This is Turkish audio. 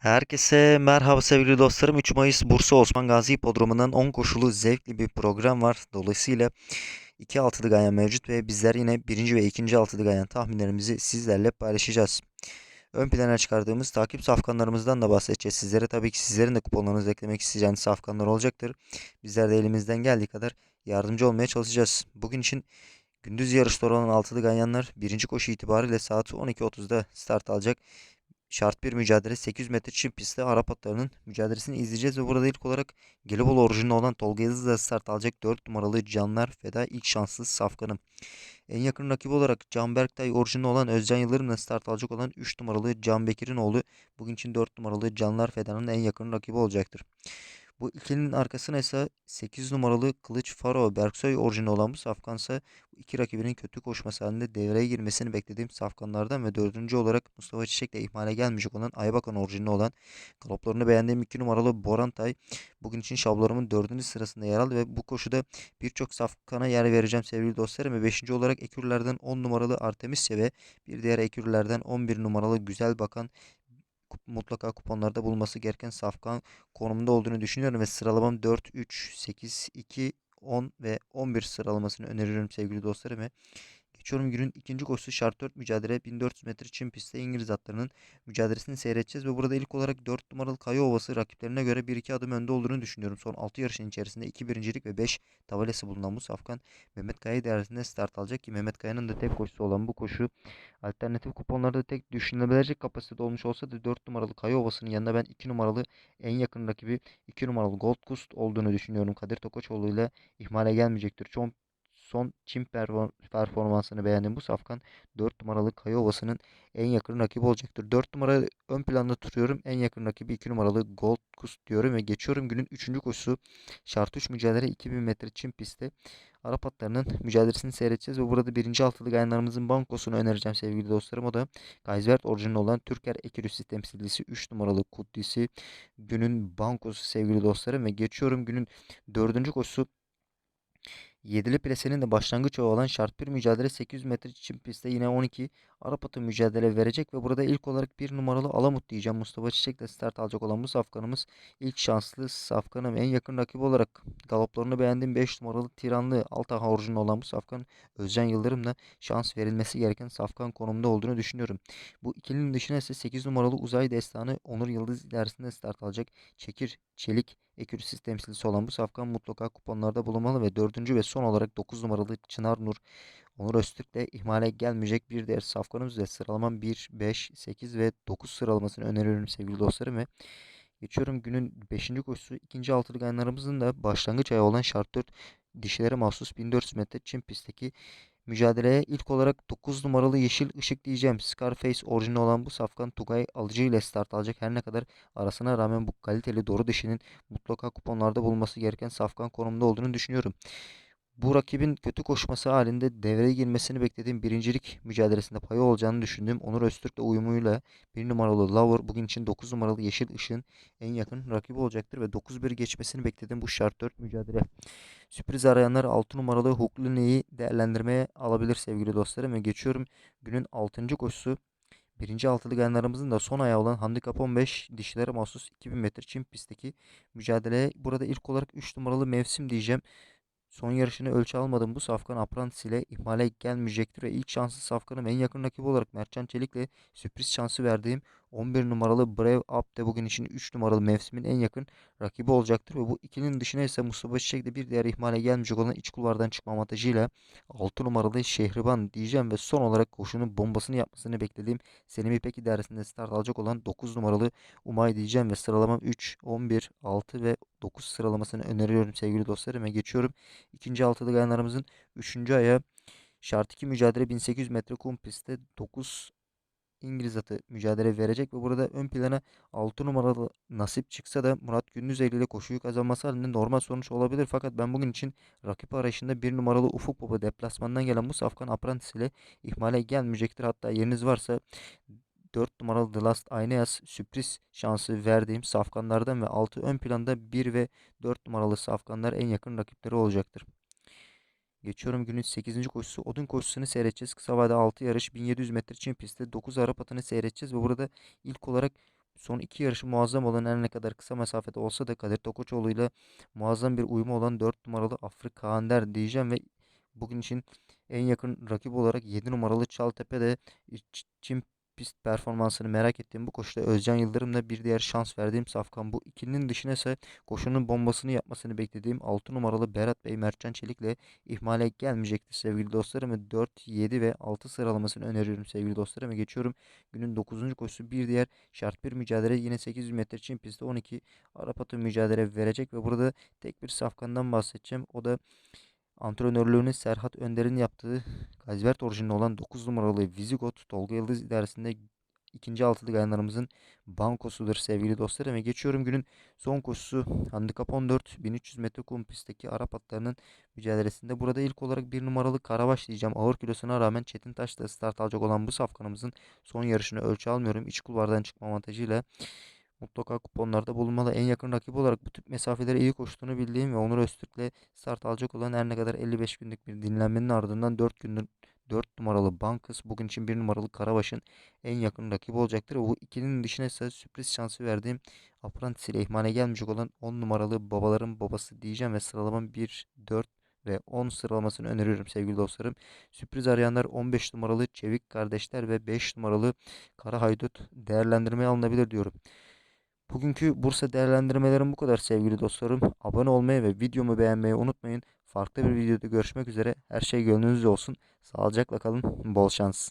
Herkese merhaba sevgili dostlarım. 3 Mayıs Bursa Osman Gazi Hipodromu'ndan 10 koşulu zevkli bir program var. Dolayısıyla 2 altılı ganyan mevcut ve bizler yine 1. ve 2. altılı ganyan tahminlerimizi sizlerle paylaşacağız. Ön plana çıkardığımız takip safkanlarımızdan da bahsedeceğiz sizlere. Tabii ki sizlerin de kuponlarınızı eklemek isteyeceğiniz safkanlar olacaktır. Bizler de elimizden geldiği kadar yardımcı olmaya çalışacağız. Bugün için gündüz yarışları olan altılı ganyanlar birinci koşu itibariyle saat 12.30'da start alacak. Şart bir mücadele 800 metre çim pistte Arap atlarının mücadelesini izleyeceğiz ve burada ilk olarak Gelibolu orijinli olan Tolga Yıldız da start alacak 4 numaralı Canlar Feda ilk şanslı safkanım. En yakın rakibi olarak Can Berktay orijinli olan Özcan Yıldırım'la start alacak olan 3 numaralı Can Bekir'in oğlu bugün için 4 numaralı Canlar Feda'nın en yakın rakibi olacaktır. Bu ikilinin arkasına ise 8 numaralı Kılıç Faro Berksoy orijinali olan bu safkan ise iki rakibinin kötü koşması halinde devreye girmesini beklediğim safkanlardan ve dördüncü olarak Mustafa Çiçek'le ihmale gelmeyecek olan Aybakan orijinali olan galoplarını beğendiğim 2 numaralı Borantay bugün için şablonumun dördüncü sırasında yer aldı ve bu koşuda birçok safkana yer vereceğim sevgili dostlarım ve 5. olarak ekürlerden 10 numaralı Artemisya ve bir diğer ekürlerden 11 numaralı Güzel Bakan mutlaka kuponlarda bulması gereken safkan konumunda olduğunu düşünüyorum ve sıralamam 4, 3, 8, 2, 10 ve 11 sıralamasını öneriyorum sevgili dostlarım ve geçiyorum günün ikinci koşusu şart 4 mücadele 1400 metre çim pistte İngiliz atlarının mücadelesini seyredeceğiz ve burada ilk olarak 4 numaralı Kaya Ovası rakiplerine göre 1-2 adım önde olduğunu düşünüyorum. Son 6 yarışın içerisinde 2 birincilik ve 5 tavalesi bulunan bu safkan Mehmet Kaya değerinde start alacak ki Mehmet Kaya'nın da tek koşusu olan bu koşu Alternatif kuponlarda tek düşünülebilecek kapasitede olmuş olsa da 4 numaralı Kaya Ovası'nın yanında ben 2 numaralı en yakın rakibi 2 numaralı Gold Coast olduğunu düşünüyorum. Kadir Tokoçoğlu ile ihmale gelmeyecektir. Son, son perfor- performansını beğendim bu safkan 4 numaralı Kaya Ovası'nın en yakın rakibi olacaktır. 4 numara ön planda tutuyorum. En yakın rakibi 2 numaralı Gold Coast diyorum ve geçiyorum günün 3. koşusu. Şart 3 mücadele 2000 metre çim pistte. Arap atlarının mücadelesini seyredeceğiz ve burada birinci altılı gayanlarımızın bankosunu önereceğim sevgili dostlarım. O da Kaysvert orijinali olan Türker Ekürüsü temsilcisi 3 numaralı Kuddisi günün bankosu sevgili dostlarım ve geçiyorum günün dördüncü koşusu Yedili plasenin de başlangıç olan şart bir mücadele 800 metre çim pistte yine 12 Arap atı mücadele verecek ve burada ilk olarak bir numaralı Alamut diyeceğim. Mustafa Çiçek'le start alacak olan bu safkanımız ilk şanslı safkanım en yakın rakibi olarak galoplarını beğendiğim 5 numaralı Tiranlı Altaha orijinali olan bu safkan Özcan Yıldırım'la şans verilmesi gereken safkan konumunda olduğunu düşünüyorum. Bu ikilinin dışına ise 8 numaralı Uzay Destanı Onur Yıldız ilerisinde start alacak. Çekir, Çelik, Ekürüsüz temsilcisi olan bu safkan mutlaka kuponlarda bulunmalı ve dördüncü ve son olarak 9 numaralı Çınar Nur Onur Öztürk de ihmale gelmeyecek bir diğer safkanımız ve sıralamam 1, 5, 8 ve 9 sıralamasını öneriyorum sevgili dostlarım ve geçiyorum günün 5. koşusu ikinci altılı ganlarımızın da başlangıç ayı olan şart 4 dişilere mahsus 1400 metre çim pistteki mücadeleye ilk olarak 9 numaralı yeşil ışık diyeceğim. Scarface orijinal olan bu safkan Tugay Alıcı ile start alacak. Her ne kadar arasına rağmen bu kaliteli doğru dişinin mutlaka kuponlarda bulunması gereken safkan konumda olduğunu düşünüyorum. Bu rakibin kötü koşması halinde devreye girmesini beklediğim birincilik mücadelesinde payı olacağını düşündüğüm Onur Öztürk'le uyumuyla 1 numaralı Lover bugün için 9 numaralı Yeşil Işık'ın en yakın rakibi olacaktır ve 9-1 geçmesini beklediğim bu şart 4 mücadele. Sürpriz arayanlar 6 numaralı Huklune'yi değerlendirmeye alabilir sevgili dostlarım ve geçiyorum günün 6. koşusu. Birinci altılı ganlarımızın da son ayağı olan Handikap 15 dişilere mahsus 2000 metre çim pistteki mücadeleye burada ilk olarak 3 numaralı mevsim diyeceğim. Son yarışını ölçü almadım. Bu Safkan Apprentice ile ihmale gelmeyecektir ve ilk şanslı Safkan'ım en yakın rakibi olarak Mertcan Çelik'le sürpriz şansı verdiğim 11 numaralı Brave Up de bugün için 3 numaralı mevsimin en yakın rakibi olacaktır ve bu ikinin dışına ise Mustafa Çiçek'le bir diğer ihmale gelmeyecek olan iç kulvardan çıkma avantajıyla 6 numaralı Şehriban diyeceğim ve son olarak koşunun bombasını yapmasını beklediğim Selim İpek idaresinde start alacak olan 9 numaralı Umay diyeceğim ve sıralamam 3, 11, 6 ve 9 sıralamasını öneriyorum sevgili dostlarım ve geçiyorum. İkinci altılı gayanlarımızın 3. aya şart 2 mücadele 1800 metre kum pistte 9 İngiliz atı mücadele verecek ve burada ön plana 6 numaralı nasip çıksa da Murat Gündüzeli ile koşuyu kazanması halinde normal sonuç olabilir. Fakat ben bugün için rakip arayışında 1 numaralı Ufuk Baba deplasmandan gelen bu Safkan Apprentice ile ihmale gelmeyecektir. Hatta yeriniz varsa 4 numaralı The Last Aeneas sürpriz şansı verdiğim safkanlardan ve 6 ön planda 1 ve 4 numaralı safkanlar en yakın rakipleri olacaktır. Geçiyorum günün 8. koşusu. Odun koşusunu seyredeceğiz. Kısa vadede 6 yarış 1700 metre çim pistte 9 Arap atını seyredeceğiz ve burada ilk olarak son iki yarışı muazzam olan her ne kadar kısa mesafede olsa da Kadir Tokoçoğlu ile muazzam bir uyumu olan 4 numaralı Afrika Hander diyeceğim ve bugün için en yakın rakip olarak 7 numaralı Çaltepe de Ç- Çim pist performansını merak ettiğim bu koşuda Özcan Yıldırım'la bir diğer şans verdiğim Safkan bu ikilinin dışına ise koşunun bombasını yapmasını beklediğim 6 numaralı Berat Bey Mertcan Çelik'le ihmale gelmeyecektir sevgili dostlarım. 4, 7 ve 6 sıralamasını öneriyorum sevgili dostlarım. Geçiyorum günün 9. koşusu bir diğer şart bir mücadele yine 800 metre Çin pistte 12 Arap atı mücadele verecek ve burada tek bir safkandan bahsedeceğim. O da antrenörlüğünü Serhat Önder'in yaptığı Gazvert orijinli olan 9 numaralı Visigot Tolga Yıldız idaresinde ikinci altılı gayanlarımızın bankosudur sevgili dostlarım. Ve geçiyorum günün son koşusu handikap 14 1300 metre kum pistteki Arap atlarının mücadelesinde. Burada ilk olarak bir numaralı Karabaş diyeceğim. Ağır kilosuna rağmen Çetin Taş'ta start alacak olan bu safkanımızın son yarışını ölçü almıyorum. İç kulvardan çıkma avantajıyla mutlaka kuponlarda bulunmalı. En yakın rakip olarak bu tip mesafeleri iyi koştuğunu bildiğim ve Onur Öztürk'le start alacak olan her ne kadar 55 günlük bir dinlenmenin ardından 4 gündür 4 numaralı Bankız bugün için 1 numaralı Karabaş'ın en yakın rakibi olacaktır. Bu ikinin dışına ise sürpriz şansı verdiğim Apprentice ile ihmale gelmeyecek olan 10 numaralı babaların babası diyeceğim ve sıralamam 1, 4 ve 10 sıralamasını öneriyorum sevgili dostlarım. Sürpriz arayanlar 15 numaralı Çevik Kardeşler ve 5 numaralı Kara Haydut değerlendirmeye alınabilir diyorum. Bugünkü Bursa değerlendirmelerim bu kadar sevgili dostlarım. Abone olmayı ve videomu beğenmeyi unutmayın. Farklı bir videoda görüşmek üzere. Her şey gönlünüzce olsun. Sağlıcakla kalın. Bol şans.